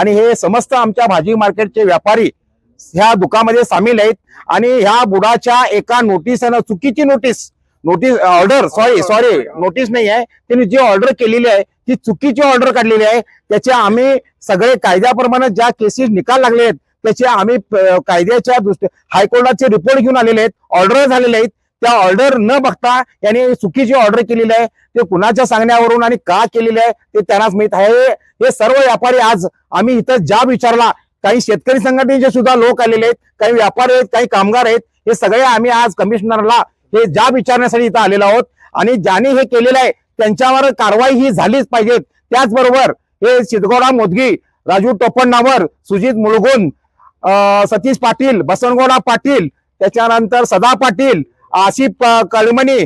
आणि हे समस्त आमच्या भाजी मार्केटचे व्यापारी ह्या दुकानामध्ये सामील आहेत. आणि ह्या बुडाच्या एका नोटीसनं चुकीची notice notice order sorry sorry notice नाही आहे. त्यांनी जी ऑर्डर केलेली आहे ती चुकीची ऑर्डर काढलेली आहे. त्याचे आम्ही सगळे कायद्याप्रमाणे ज्या केसेस निकाल लागले आहेत त्याचे आम्ही कायद्याच्या दृष्टी हायकोर्टाचे रिपोर्ट घेऊन आलेले आहेत. ऑर्डर झालेले आहेत. त्या ऑर्डर न बघता याने चुकीची ऑर्डर केलेली आहे ते कुणाच्या सांगण्यावरून आणि का केलेलं आहे ते त्यांनाच माहीत आहे. हे सर्व व्यापारी आज आम्ही इथं ज्या विचारला काही शेतकरी संघटनेचे सुद्धा लोक आलेले आहेत काही व्यापारी आहेत काही कामगार आहेत हे सगळे आम्ही आज कमिशनरला हे ज्या विचारण्यासाठी इथं आलेलो आहोत. आणि ज्याने हे केलेलं आहे त्यांच्यावर कारवाई ही झालीच पाहिजे. त्याचबरोबर हे सिद्धगोडा मोदगी राजू टोपण्णावर सुजित मुळगुन सतीश पाटील बसनगोडा पाटील त्याच्यानंतर सदा पाटील आसिफ कळमणी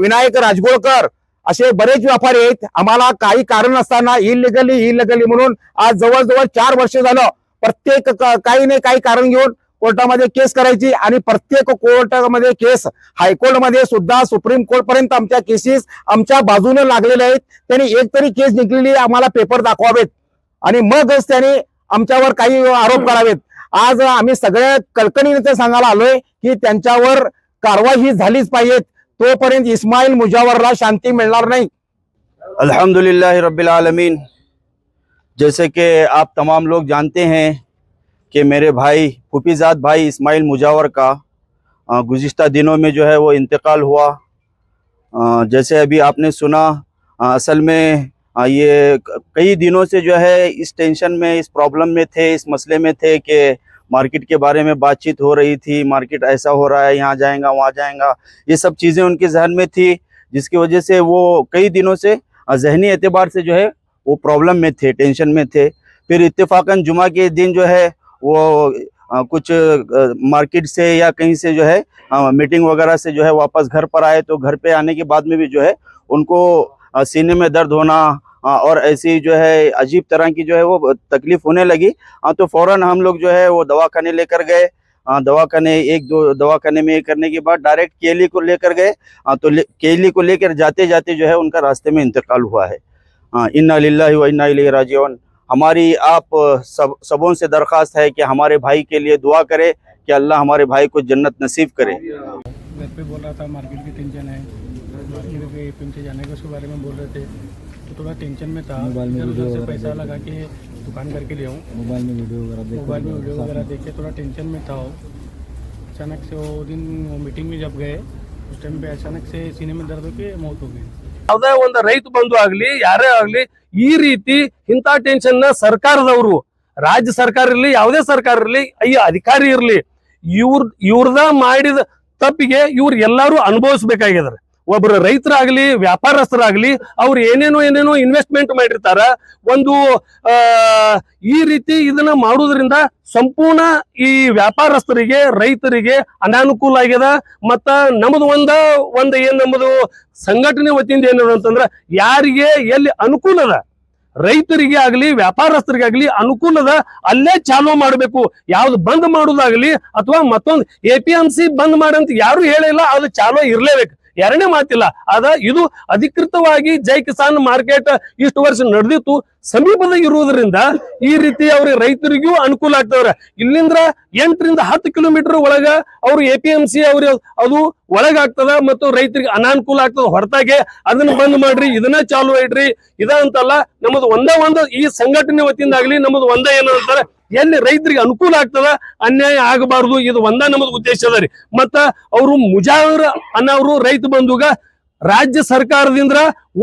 विनायक राजगोळकर असे बरेच व्यापारी आहेत. आम्हाला काही कारण नसताना इलिगली इलिगली म्हणून आज जवळजवळ चार वर्ष झालं. प्रत्येक काही नाही काही कारण घेऊन कोर्टामध्ये केस करायची आणि प्रत्येक कोर्टामध्ये केस हायकोर्टमध्ये सुद्धा सुप्रीम कोर्ट पर्यंत आमच्या केसेस आमच्या बाजूने लागलेल्या आहेत. त्यांनी एक तरी केस निघलेली आम्हाला पेपर दाखवावेत. आणि मगच त्यांनी आमच्यावर काही आरोप करावेत. आज आम्ही सगळ्या कळकणीने ते सांगायला आलोय की त्यांच्यावर कारवाई ही झालीच पाहिजे. तोपर्यंत इस्माईल मुजावरला शांती मिळणार नाही. अल्हम्दुलिल्लाह आलमीन, जैसे कि आप तमाम लोग जानते हैं कि मेरे भाई, फूफीजाद भाई इस्माइल मुजावर का गुज्त दिनों में जो है वो इंतकाल हुआ। जैसे अभी आपने सुना असल में ये कई दिनों से जो है इस टेंशन में इस प्रॉब्लम में थे इस मसले में थे कि मार्केट के बारे में बातचीत हो रही थी मार्केट ऐसा हो रहा है यहाँ जाएगा वहाँ जाएगा ये सब चीज़ें उनके जहन में थी जिसकी वजह से वो कई दिनों से जहनी एतबार से जो है वो प्रॉब्लम में थे टेंशन में थे। फिर इत्तेफाकन जुमा के दिन जो है वो अ, कुछ अ, मार्केट से या कहीं से जो है अ, मीटिंग वगैरह से जो है वापस घर पर आए तो घर पे आने के बाद में भी जो है उनको अ, सीने में दर्द होना और ऐसी जो है अजीब तरह की जो है वो तकलीफ़ होने लगी। अ, तो फ़ौरन हम लोग जो है वो दवाखाने लेकर गए। अ, दवाखाने एक दो दवाखाने में ये करने के बाद डायरेक्ट केली को लेकर गए। हाँ तो ले, केली को लेकर जाते जाते जो है उनका रास्ते में इंतकाल हुआ है। हाँ इन्ना लिल्लाहि व इन्ना राजिऊन। हमारी आप सब सबों से दरख्वास्त है कि हमारे भाई के लिए दुआ करें कि अल्लाह हमारे भाई को जन्नत नसीब करे। घर पे बोल रहा था मार्केट की टेंशन है। मार्केट पे पीछे जाने के उसके बारे में बोल रहे थे। तो थोड़ा टेंशन में था मोबाइल में इधर वीडियो उधर से वगैरह पैसा देख- लगा के दुकान करके ले आऊँ मोबाइल में वीडियो वगैरह देख मोबाइल में वीडियो वगैरह देख के थोड़ा टेंशन में था वो अचानक से वो दिन वो मीटिंग में जब गए उस टाइम पे अचानक से सीने में दर्द होके मौत हो गई ಯಾವುದೇ ಒಂದು ರೈತ ಬಂಧು ಆಗ್ಲಿ ಯಾರೇ ಆಗ್ಲಿ ಈ ರೀತಿ ಇಂಥ ಟೆನ್ಷನ್ ನ ಸರ್ಕಾರದವರು ರಾಜ್ಯ ಸರ್ಕಾರ ಇರ್ಲಿ ಯಾವುದೇ ಸರ್ಕಾರ ಇರ್ಲಿ ಈ ಅಧಿಕಾರಿ ಇರ್ಲಿ ಇವ್ರ ಇವ್ರದ ಮಾಡಿದ ತಪ್ಪಿಗೆ ಇವ್ರು ಎಲ್ಲಾರು ಅನುಭವಿಸ್ಬೇಕಾಗಿದಾರೆ ಒಬ್ರು ರೈತರಾಗ್ಲಿ, ವ್ಯಾಪಾರಸ್ಥರಾಗ್ಲಿ, ಅವ್ರು ಏನೇನೋ ಏನೇನೋ ಇನ್ವೆಸ್ಟ್ಮೆಂಟ್ ಮಾಡಿರ್ತಾರ, ಒಂದು ಈ ರೀತಿ ಇದನ್ನ ಮಾಡುವುದರಿಂದ ಸಂಪೂರ್ಣ ಈ ವ್ಯಾಪಾರಸ್ಥರಿಗೆ, ರೈತರಿಗೆ ಅನಾನುಕೂಲ ಆಗ್ಯದ. ಮತ್ತ ನಮ್ದು ಒಂದ, ಒಂದ್ ಏನ್ ನಮ್ಮದು ಸಂಘಟನೆ ವತಿಯಿಂದ ಏನದ ಅಂತಂದ್ರ, ಯಾರಿಗೆ ಎಲ್ಲಿ ಅನುಕೂಲ ಅದ, ರೈತರಿಗೆ ಆಗಲಿ, ವ್ಯಾಪಾರಸ್ಥರಿಗೆ ಆಗಲಿ ಅನುಕೂಲದ ಅಲ್ಲೇ ಚಾಲೂ ಮಾಡಬೇಕು. ಯಾವ್ದು ಬಂದ್ ಮಾಡುದಾಗ್ಲಿ, ಅಥವಾ ಮತ್ತೊಂದು ಎ ಪಿ ಎಂ ಸಿ ಬಂದ್ ಮಾಡಂತ ಯಾರು ಹೇಳಿಲ್ಲ ಅದು ಚಾಲೂ ಇರ್ಲೇಬೇಕು. ಎರಡನೇ ಮಾತಿಲ್ಲ. ಅದ ಇದು ಅಧಿಕೃತವಾಗಿ ಜೈ ಕಿಸಾನ್ ಮಾರ್ಕೆಟ್ ಇಷ್ಟು ವರ್ಷ ನಡೆದಿತ್ತು. ಸಮೀಪದ ಇರುವುದರಿಂದ ಈ ರೀತಿ ಅವ್ರಿಗೆ ರೈತರಿಗೂ ಅನುಕೂಲ ಆಗ್ತವ್ರ. ಇಲ್ಲಿಂದ್ರ ಎಂಟರಿಂದ ಹತ್ತು ಕಿಲೋಮೀಟರ್ ಒಳಗ ಅವ್ರು ಎ ಪಿ ಎಂ ಸಿ ಅವ್ರ ಅದು ಒಳಗಾಗ್ತದ ಮತ್ತು ರೈತರಿಗೆ ಅನಾನುಕೂಲ ಆಗ್ತದ. ಹೊರತಾಗೆ ಅದನ್ನ ಬಂದ್ ಮಾಡ್ರಿ, ಇದನ್ನ ಚಾಲು ಇಡ್ರಿ. ಇದ ಅಂತಲ್ಲ ನಮ್ಮದು ಒಂದೇ ಒಂದು ಈ ಸಂಘಟನೆ ವತಿಯಿಂದ ಆಗ್ಲಿ ನಮ್ಮದು ಒಂದೇ ಏನು ಎಲ್ಲಿ ರೈತರಿಗೆ ಅನುಕೂಲ ಆಗ್ತದ? ಅನ್ಯಾಯ ಆಗಬಾರದು. ಇದು ಒಂದ ನಮ್ದು ಉದ್ದೇಶ ಅದ ರೀ. ಮತ್ತ ಅವರು ಮುಜಾವರ ಅನ್ನೋರು ರೈತ ಬಂಧುಗ ರಾಜ್ಯ ಸರ್ಕಾರದಿಂದ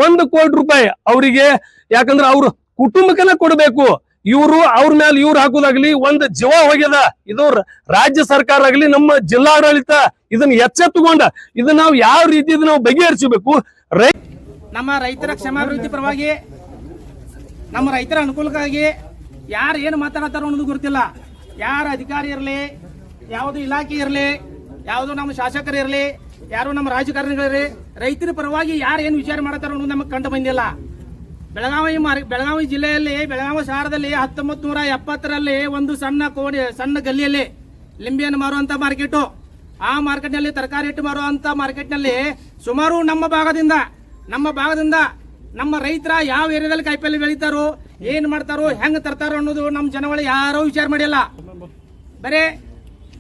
ಒಂದು ಕೋಟಿ ರೂಪಾಯಿ ಅವರಿಗೆ, ಯಾಕಂದ್ರೆ ಅವ್ರ ಕುಟುಂಬಕ್ಕನ ಕೊಡಬೇಕು. ಇವರು ಅವ್ರ ಮೇಲೆ ಇವ್ರು ಹಾಕೋದಾಗ್ಲಿ ಒಂದು ಜೀವ ಹೋಗ್ಯದ. ಇದು ರಾಜ್ಯ ಸರ್ಕಾರ ಆಗ್ಲಿ ನಮ್ಮ ಜಿಲ್ಲಾಡಳಿತ ಇದನ್ನ ಎಚ್ಚೆತ್ತುಕೊಂಡ ಇದನ್ನ ನಾವು ಯಾವ ರೀತಿ ನಾವು ಬಗೆಹರಿಸಬೇಕು? ರೈ ನಮ್ಮ ರೈತರ ಕ್ಷಮಾಭಿವೃದ್ಧಿ ಪರವಾಗಿ ನಮ್ಮ ರೈತರ ಅನುಕೂಲಕ್ಕಾಗಿ ಯಾರು ಏನು ಮಾತಾಡತ್ತಾರ ಅನ್ನೋದು ಗೊತ್ತಿಲ್ಲ. ಯಾರು ಅಧಿಕಾರಿ ಇರಲಿ, ಯಾವುದು ಇಲಾಖೆ ಇರಲಿ, ಯಾವುದು ನಮ್ಮ ಶಾಸಕರು ಇರಲಿ, ಯಾರು ನಮ್ಮ ರಾಜಕಾರಣಿಗಳಿರಲಿ, ರೈತರ ಪರವಾಗಿ ಯಾರು ಏನು ವಿಚಾರ ಮಾಡತ್ತಾರ ಅನ್ನೋದು ನಮಗೆ ಕಂಡು ಬಂದಿಲ್ಲ. ಬೆಳಗಾವಿ ಮಾರ್, ಬೆಳಗಾವಿ ಜಿಲ್ಲೆಯಲ್ಲಿ, ಬೆಳಗಾವಿ ಶಹರದಲ್ಲಿ ಹತ್ತೊಂಬತ್ತು ನೂರ ಎಪ್ಪತ್ತರಲ್ಲಿ ಒಂದು ಸಣ್ಣ ಕೋಡಿ, ಸಣ್ಣ ಗಲ್ಲಿಯಲ್ಲಿ ಲಿಂಬೆಯನ್ನು ಮಾರುವಂತ ಮಾರ್ಕೆಟು. ಆ ಮಾರ್ಕೆಟ್ನಲ್ಲಿ ತರಕಾರಿ ಇಟ್ಟು ಮಾರುವಂಥ ಮಾರ್ಕೆಟ್ನಲ್ಲಿ ಸುಮಾರು ನಮ್ಮ ಭಾಗದಿಂದ ನಮ್ಮ ಭಾಗದಿಂದ ನಮ್ಮ ರೈತರ ಯಾವ ಏರಿಯಾದಲ್ಲಿ ಕಾಯಿಪಲ್ಲೆ ಬೆಳೀತಾರೋ ಏನ್ ಮಾಡ್ತಾರೋ, ಹೆಂಗ್ ತರ್ತಾರೋ ಅನ್ನೋದು ನಮ್ಮ ಜನಗಳು ಯಾರೋ ವಿಚಾರ ಮಾಡಿಲ್ಲ. ಬರೇ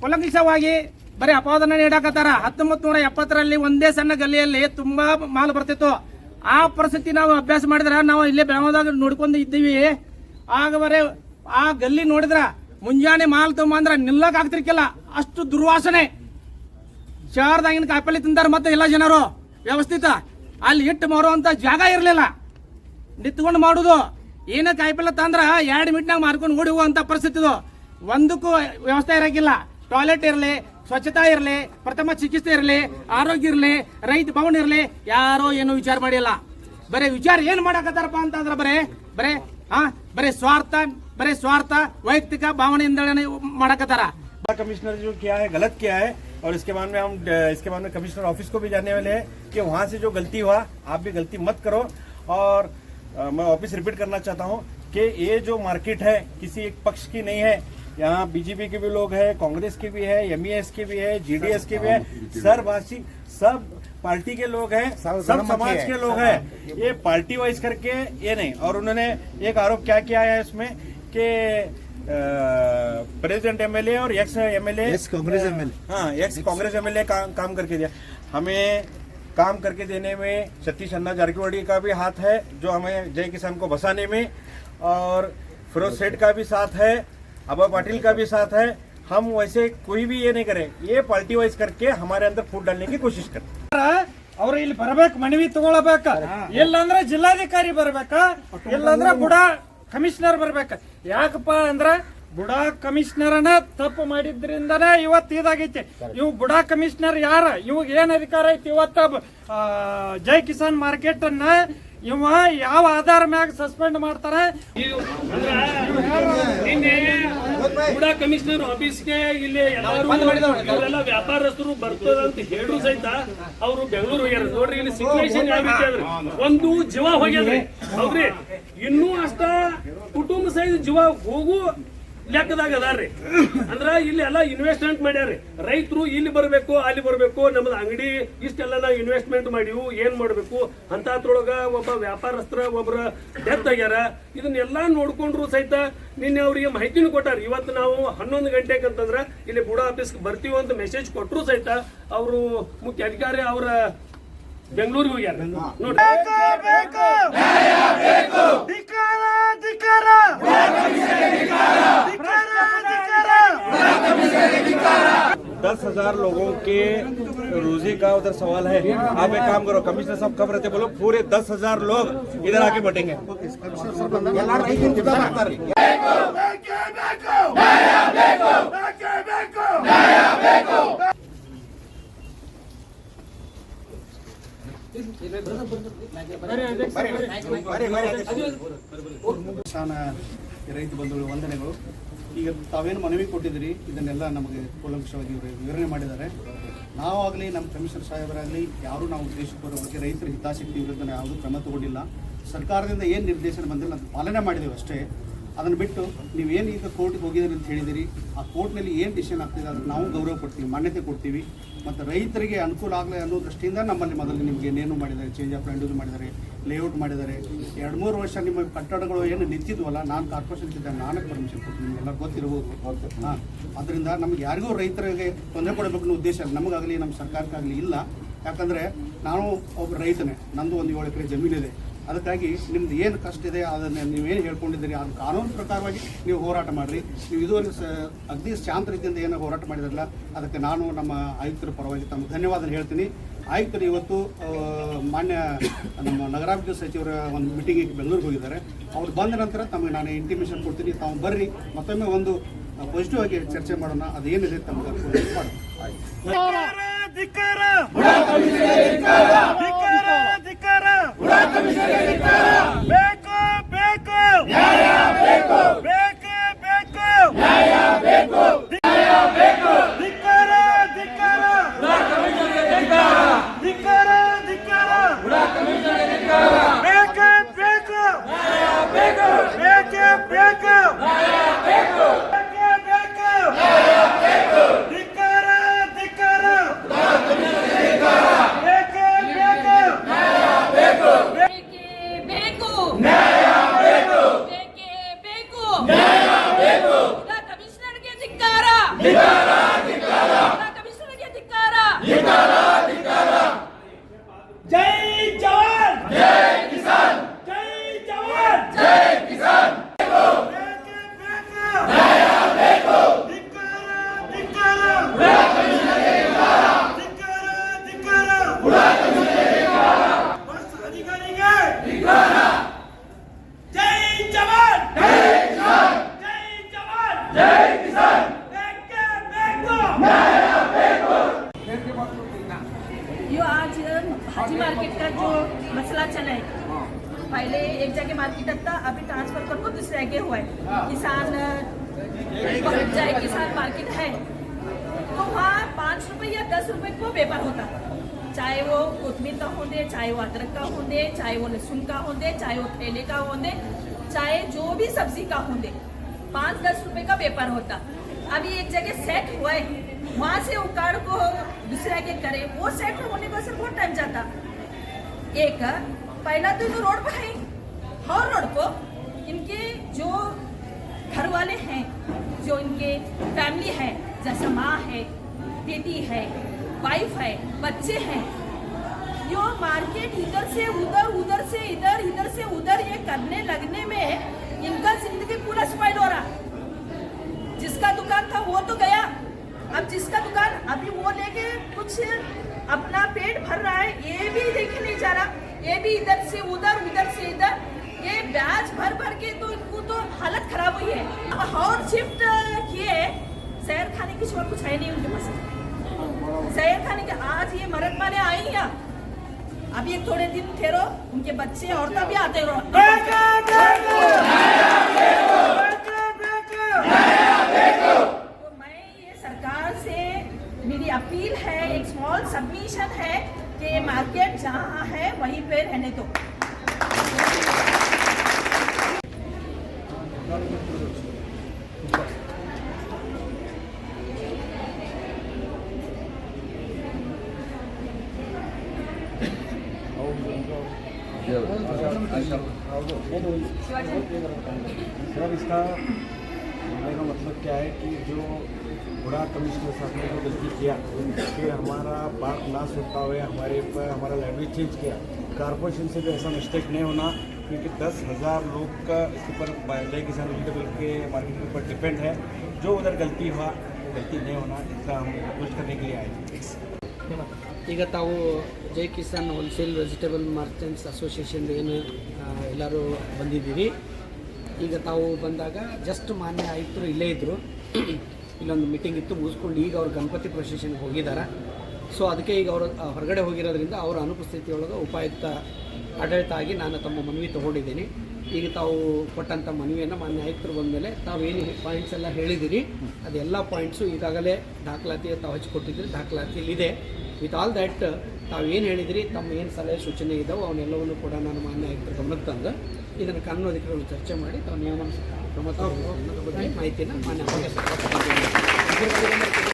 ಕುಲಂಕಿಸವಾಗಿ ಬರೀ ಅಪವಾದನ ನೀಡಾಕತ್ತಾರ. ಹತ್ತೊಂಬತ್ ನೂರ ಎಪ್ಪತ್ತರಲ್ಲಿ ಒಂದೇ ಸಣ್ಣ ಗಲ್ಲಿಯಲ್ಲಿ ತುಂಬಾ ಮಾಲ್ ಬರ್ತಿತ್ತು. ಆ ಪರಿಸ್ಥಿತಿ ನಾವು ಅಭ್ಯಾಸ ಮಾಡಿದ್ರ ನಾವು ಇಲ್ಲೇ ಬೆಳಗಾವದಾಗ ನೋಡ್ಕೊಂಡು ಇದ್ದೀವಿ. ಆಗ ಬರೇ ಆ ಗಲ್ಲಿ ನೋಡಿದ್ರ ಮುಂಜಾನೆ ಮಾಲ್ ತುಂಬಂದ್ರ ನಿಲ್ಲಕ್ ಆಗ್ತಿರ್ಕಿಲ್ಲ. ಅಷ್ಟು ದುರ್ವಾಸನೆ. ಶಹರದಾಗಿನ ಕಾಯಿಪಲ್ಲೆ ತಿಂತಾರ ಮತ್ತೆ ಎಲ್ಲ ಜನರು. ವ್ಯವಸ್ಥಿತ. ಅಲ್ಲಿ ಇಟ್ಟು ಮಾರುವಂತ ಜಾಗ ಇರಲಿಲ್ಲ. ನಿತ್ಕೊಂಡು ಮಾಡುದು. ಏನ ಕಾಯಿಪಲ್ಲೆ ತಂದ್ರ ಎರಡು ಮಿನಿಟ್ನಾಗ ಮಾರ್ಕೊಂಡು ಓಡಿ ಹೋಗುವಂತ ಪರಿಸ್ಥಿತಿ ಇದು ಒಂದಕ್ಕೂ ವ್ಯವಸ್ಥೆ ಇರಕ್ಕಿಲ್ಲ ಟಾಯ್ಲೆಟ್ ಇರಲಿ ಸ್ವಚ್ಛತಾ ಇರಲಿ ಪ್ರಥಮ ಚಿಕಿತ್ಸೆ ಇರಲಿ ಆರೋಗ್ಯ ಇರಲಿ ರೈತ ಭವನ ಇರಲಿ ಯಾರೋ ಏನು ವಿಚಾರ ಮಾಡಿಲ್ಲ ಬರೀ ವಿಚಾರ ಏನ್ ಮಾಡಕತ್ತಾರಪ್ಪ ಅಂತಂದ್ರ ಬರೇ ಬರೇ ಹಾ ಬರೀ ಸ್ವಾರ್ಥ ಬರೀ ಸ್ವಾರ್ಥ ವೈಯಕ್ತಿಕ ಭಾವನೆಯಿಂದ ಮಾಡಕತ್ತಾರ कमिश्नर जो किया है गलत किया है और इसके बाद में हम इसके बाद में कमिश्नर ऑफिस को भी जाने वाले हैं कि वहां से जो गलती हुआ आप भी गलती मत करो और अ, मैं ऑफ़िस रिपीट करना चाहता हूँ कि ये जो मार्केट है किसी एक पक्ष की नहीं है। यहाँ बीजेपी के भी लोग हैं कांग्रेस के भी है एमईएस के भी है जीडीएस के भी है। सर सर्वभाषी सब पार्टी के लोग हैं सब समाज के लोग हैं। ये पार्टी वाइज करके ये नहीं। और उन्होंने एक आरोप क्या किया है इसमें कि प्रेसिडेंट एमएलए और ex MLA ex Congress MLA हाँ एक्स कांग्रेस एमएलए काम करके दिया। हमें काम करके देने में सतीश अन्ना जारकीवाड़ी का भी हाथ है जो हमें जय किसान को बसाने में और फिरोज सेठ का भी साथ है अबा पाटिल का भी साथ है हम वैसे कोई भी ये नहीं करें ये पार्टी वाइज करके हमारे अंदर फूट डालने की कोशिश करें ಅವ್ರು ಇಲ್ಲಿ ಬರ್ಬೇಕು ಮನವಿ ತಗೊಳ್ಬೇಕ ಇಲ್ಲಂದ್ರೆ ಜಿಲ್ಲಾಧಿಕಾರಿ ಬರ್ಬೇಕ ಇಲ್ಲಂದ್ರೆ ಬುಡಾ ಕಮಿಷನರ್ ಬರ್ಬೇಕ ಯಾಕಪ್ಪ ಅಂದ್ರ ಬುಡಾ ಕಮಿಷನರನ ತಪ್ಪು ಮಾಡಿದ್ರಿಂದನೇ ಇವತ್ತು ಇದಾಗೈತಿ. ಇವ್ ಬುಡಾ ಕಮಿಷನರ್ ಯಾರ? ಇವಾಗ ಏನ್ ಅಧಿಕಾರ ಐತಿ ಇವತ್ತ? ಜೈ ಕಿಸಾನ್ ಮಾರ್ಕೆಟ್ ಅನ್ನ ಇವ ಯಾವ ಆಧಾರ ಮ್ಯಾಗ ಸಸ್ಪೆಂಡ್ ಮಾಡ್ತಾರ? ನಿನ್ನೆ ಕೂಡ ಕಮಿಷನರ್ ಆಫೀಸ್ಗೆ ಇಲ್ಲಿ ಎಲ್ಲರೂ ವ್ಯಾಪಾರಸ್ಥರು ಬರ್ತದ ಅಂತ ಹೇಳು ಸಹಿತ ಅವರು ಬೆಂಗಳೂರು ಹೋಗ್ಯಾರ. ನೋಡ್ರಿ ಇಲ್ಲಿ ಸಿಚುವೇಶನ್ ಯಾವ ರೀತಿ ಅದ್ರಿ ಒಂದು ಜೀವ ಹೋಗ್ಯದ್ರಿ. ಹೌದ್ರಿ? ಇನ್ನೂ ಅಷ್ಟ ಕುಟುಂಬ ಸಹಿತ ಜೀವ ಹೋಗು ಲೆಕ್ಕದಾಗ ಅದಾರ್ರಿ. ಅಂದ್ರ ಇಲ್ಲಿ ಎಲ್ಲ ಇನ್ವೆಸ್ಟ್ಮೆಂಟ್ ಮಾಡ್ಯಾರ್ರಿ. ರೈತರು ಇಲ್ಲಿ ಬರಬೇಕು ಅಲ್ಲಿ ಬರಬೇಕು ನಮ್ದು ಅಂಗಡಿ ಇಷ್ಟೆಲ್ಲ ನಾವು ಇನ್ವೆಸ್ಟ್ಮೆಂಟ್ ಮಾಡಿವು ಏನ್ ಮಾಡಬೇಕು? ಅಂತದ್ರೊಳಗ ಒಬ್ಬ ವ್ಯಾಪಾರಸ್ಥರ ಒಬ್ಬರ ಡೆತ್ ಆಗ್ಯಾರ. ಇದನ್ನೆಲ್ಲ ನೋಡ್ಕೊಂಡ್ರು ಸಹಿತ ನಿನ್ನೆ ಅವರಿಗೆ ಮಾಹಿತಿನೂ ಕೊಟ್ಟಾರ. ಇವತ್ತು ನಾವು ಹನ್ನೊಂದು ಗಂಟೆಗೆ ಅಂತಂದ್ರೆ ಇಲ್ಲಿ ಬುಡ ಆಫೀಸ್ಗೆ ಬರ್ತೀವಿ ಅಂತ ಮೆಸೇಜ್ ಕೊಟ್ಟರು ಸಹಿತ ಅವರು ಮುಖ್ಯ ಅಧಿಕಾರಿ ಅವರ ಬೆಂಗಳೂರಿಗೆ ಹೋಗ್ಯಾರ. ನೋಡಿ दस हज़ार लोगों के रोजी का उधर सवाल है आप एक काम करो कमिश्नर साहब कब रहते बोलो पूरे दस हज़ार लोग इधर आके बैठेंगे ರೈತ ಬಂಧುಗಳು ವಂದನೆಗಳು ಈಗ ತಾವೇನು ಮನವಿ ಕೊಟ್ಟಿದ್ದೀರಿ ಇದನ್ನೆಲ್ಲ ನಮಗೆ ಕೂಲಂಕಷವಾಗಿ ಇವರು ವಿವರಣೆ ಮಾಡಿದ್ದಾರೆ ನಾವಾಗಲಿ ನಮ್ಮ ಕಮಿಷನರ್ ಸಾಹೇಬರಾಗಲಿ ಯಾರೂ ನಾವು ಉದ್ದೇಶಪೂರ್ವಕವಾಗಿ ರೈತರ ಹಿತಾಸಕ್ತಿ ವಿರುದ್ಧ ಯಾವುದೂ ಕ್ರಮ ತಗೊಂಡಿಲ್ಲ ಸರ್ಕಾರದಿಂದ ಏನು ನಿರ್ದೇಶನ ಬಂದಿಲ್ಲ ಪಾಲನೆ ಮಾಡಿದ್ದೇವೆ ಅಷ್ಟೇ ಅದನ್ನು ಬಿಟ್ಟು ನೀವೇನು ಈಗ ಕೋರ್ಟ್ಗೆ ಹೋಗಿದ್ದೀರಿ ಅಂತ ಹೇಳಿದಿರಿ ಆ ಕೋರ್ಟ್ನಲ್ಲಿ ಏನು ಡಿಸಿಷನ್ ಆಗ್ತಿದೆ ಅದಕ್ಕೆ ನಾವು ಗೌರವ ಕೊಡ್ತೀವಿ ಮಾನ್ಯತೆ ಕೊಡ್ತೀವಿ. ಮತ್ತು ರೈತರಿಗೆ ಅನುಕೂಲ ಆಗಲಿ ಅನ್ನೋ ದೃಷ್ಟಿಯಿಂದ ನಮ್ಮಲ್ಲಿ ಮೊದಲು ನಿಮಗೆ ಏನೇನು ಮಾಡಿದ್ದಾರೆ ಚೇಂಜ್ ಆಫ್ ಲ್ಯಾಂಡ್ ಮಾಡಿದ್ದಾರೆ ಲೇಔಟ್ ಮಾಡಿದ್ದಾರೆ. ಎರಡು ಮೂರು ವರ್ಷ ನಿಮ್ಮ ಕಟ್ಟಡಗಳು ಏನು ನಿಂತಿದ್ವಲ್ಲ ನಾನು ಕಾರ್ಪೊರೇಷನ್ ಇದ್ದೆ ನಾನು ಪರ್ಮಿಷನ್ ಕೊಡ್ತೀನಿ ನಿಮಗೆಲ್ಲ ಗೊತ್ತಿರಬಹುದು. ಹಾಂ ಅದರಿಂದ ನಮ್ಗೆ ಯಾರಿಗೂ ರೈತರಿಗೆ ತೊಂದರೆ ಕೊಡಬೇಕು ಅನ್ನೋ ಉದ್ದೇಶ ನಮಗಾಗಲಿ ನಮ್ಮ ಸರ್ಕಾರಕ್ಕಾಗಲಿ ಇಲ್ಲ. ಯಾಕಂದರೆ ನಾನು ಒಬ್ಬ ರೈತನೇ ನಂದು ಒಂದು ಏಳು ಎಕರೆ ಜಮೀನಿದೆ. ಅದಕ್ಕಾಗಿ ನಿಮ್ದು ಏನು ಕಷ್ಟ ಇದೆ ಅದನ್ನು ನೀವೇನು ಹೇಳ್ಕೊಂಡಿದ್ದೀರಿ? ಅದು ಕಾನೂನು ಪ್ರಕಾರವಾಗಿ ನೀವು ಹೋರಾಟ ಮಾಡಿರಿ. ನೀವು ಇದುವರೆಗೆ ಸ ಅಗದಿ ಶಾಂತ ರೀತಿಯಿಂದ ಏನು ಹೋರಾಟ ಮಾಡಿದ್ರಲ್ಲ ಅದಕ್ಕೆ ನಾನು ನಮ್ಮ ಆಯುಕ್ತರ ಪರವಾಗಿ ತಮ್ಮ ಧನ್ಯವಾದ ಹೇಳ್ತೀನಿ. ಆಯುಕ್ತರು ಇವತ್ತು ಮಾನ್ಯ ನಮ್ಮ ನಗರಾಭಿವೃದ್ಧಿ ಸಚಿವರ ಒಂದು ಮೀಟಿಂಗಿಗೆ ಬೆಂಗಳೂರಿಗೆ ಹೋಗಿದ್ದಾರೆ. ಅವ್ರು ಬಂದ ನಂತರ ತಮಗೆ ನಾನು ಇಂಟಿಮೇಷನ್ ಕೊಡ್ತೀನಿ. ತಾವು ಬರ್ರಿ ಮತ್ತೊಮ್ಮೆ ಒಂದು ಪಾಸಿಟಿವ್ ಆಗಿ ಚರ್ಚೆ ಮಾಡೋಣ. ಅದೇನಿದೆ ತಮಗೆ ಮಾಡೋಣ. ಬೇಕು ಬೇಕೇ. दस रुपए को व्यापार होता चाहे वो कोथमीर का होंदे चाहे वो अदरक का होंदे चाहे वो लहसुन का होंदे चाहे वो ठेले का होंदे चाहे जो भी सब्ज़ी का होंदे पाँच दस रुपए का व्यापार होता। अभी एक जगह सेट हुआ है। वहाँ से उकाड़ को दूसरे के करे। वो सेट होने को सिर्फ़ बहुत टाइम जाता। एक, पहला तो जो रोड पर है। हर रोड को इनके जो घर वाले हैं, जो इनके फैमिली है, जैसे माँ है बेटी है वाइफ है, बच्चे हैं। यो मार्केट इधर से उधर उधर से इधर इधर से उधर ये करने लगने में इनका ज़िंदगी पूरा स्पॉइल हो रहा। जिसका दुकान था वो तो गया। अब जिसका दुकान अभी वो लेके कुछ अपना पेट भर रहा है, ये भी देखे नहीं जा रहा। ये भी इधर से उधर उधर से इधर। ये ब्याज भर भर के तो इनको तो हालत खराब हुई है। अब और शिफ्ट किए, शहर खाने की छोड़ कुछ है नहीं उनके पास। शहर खाने के आज ये मरद वाले आई यहाँ अभी एक थोड़े दिन ठहरो, उनके बच्चे औरतें भी आते रहो। तो मैं ये सरकार से मेरी अपील है, एक स्मॉल सबमिशन है कि मार्केट जहाँ है, वहीं पे रहने दो। सर इसका बोलने का मतलब क्या है कि जो बुढ़ा कमिश्नर साहब ने जो गलती किया कि हमारा बात ना सुनता हुए हमारे पर हमारा लैंग्वेज चेंज किया कारपोरेशन से भी ऐसा मिस्टेक नहीं होना क्योंकि दस हज़ार लोग का इसके ऊपर जय किसान वेजिटेबल के मार्केट के ऊपर डिपेंड है जो उधर गलती हुआ वो गलती नहीं होना इसका हम रिक्वेस्ट करने के लिए आए थे ಈಗ ತಾವು Jai Kisan wholesale vegetable merchants association ಏನು ಆ, ಎಲ್ಲರೂ ಬಂದಿದ್ದೀರಿ ಈಗ ತಾವು ಬಂದಾಗ ಜಸ್ಟ್ ಮಾನ್ಯ ಆಯುಕ್ತರು ಇಲ್ಲೇ ಇದ್ದರು ಇಲ್ಲೊಂದು ಮೀಟಿಂಗ್ ಇತ್ತು, ಮುಗಿಸ್ಕೊಂಡು ಈಗ ಅವ್ರು ಗಣಪತಿ ಪ್ರೊಸೆಷನ್ಗೆ ಹೋಗಿದ್ದಾರೆ ಸೊ ಅದಕ್ಕೆ ಈಗ ಅವರು ಹೊರಗಡೆ ಹೋಗಿರೋದ್ರಿಂದ ಅವರ ಅನುಪಸ್ಥಿತಿಯೊಳಗೆ ಉಪಾಯುಕ್ತ ಆಡಳಿತ ಆಗಿ ನಾನು ತಮ್ಮ ಮನವಿ ತೊಗೊಂಡಿದ್ದೀನಿ. ಈಗ ತಾವು ಕೊಟ್ಟಂಥ ಮನವಿಯನ್ನು ಮಾನ್ಯ ಆಯುಕ್ತರು ಬಂದಮೇಲೆ ತಾವೇನು ಪಾಯಿಂಟ್ಸ್ ಎಲ್ಲ ಹೇಳಿದಿರಿ, ಅದೆಲ್ಲ ಪಾಯಿಂಟ್ಸು ಈಗಾಗಲೇ ದಾಖಲಾತಿ ತಾವು ಹಚ್ಚಿಕೊಟ್ಟಿದ್ದೀರಿ, ದಾಖಲಾತಿಯಲ್ಲಿದೆ. ವಿತ್ ಆಲ್ ದ್ಯಾಟ್ ತಾವೇನು ಹೇಳಿದಿರಿ, ತಮ್ಮ ಏನು ಸಲಹೆ ಸೂಚನೆ ಇದ್ದಾವೆ ಅವನ್ನೆಲ್ಲವನ್ನು ಕೂಡ ನಾನು ಮಾನ್ಯ ಆಯುಕ್ತರ ಗಮನಕ್ಕೆ ತಂದು ಇದನ್ನು ಕಾನೂನು ಅಧಿಕಾರಿಗಳು ಚರ್ಚೆ ಮಾಡಿ ತಾವು ನಿಯಮ ಬಗ್ಗೆ ಮಾಹಿತಿಯನ್ನು ಮಾನ್ಯ